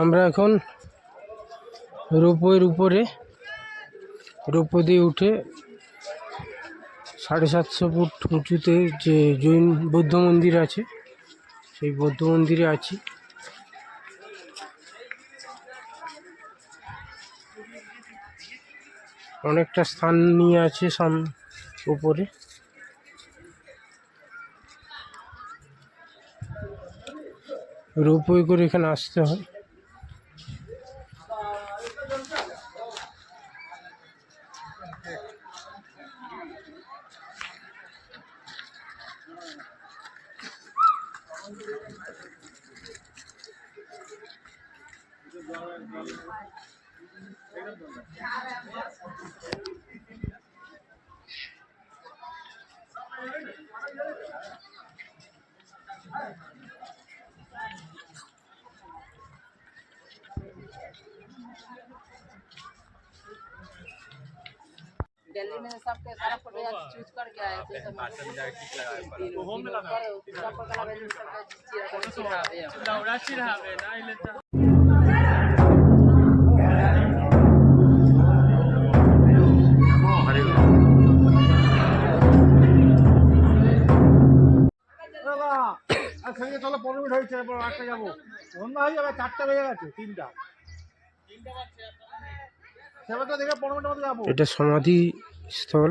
আমরা এখন রোপওয়ের উপরে রোপো দিয়ে উঠে সাড়ে সাতশো ফুট উঁচুতে যে জৈন বৌদ্ধ মন্দির আছে, সেই বৌদ্ধ মন্দিরে আছি। অনেকটা স্থান নিয়ে আছে সাম উপরে। রোপওয়ে করে এখানে আসতে হয়। दिल्ली में सबके सारा फोटो चूज करके आए थे तो होम में लगा सब पर लगा दी सबका चिरावे दौड़ा चिढ़ावे ना इले तो সঙ্গে চলো পনেরো মিনিট হয়েছে এরপর আটটা যাবো সন্ধ্যা হয়ে যাবে চারটা বেজে গেছে তিনটা সেবার তো এটা সমাধি স্থল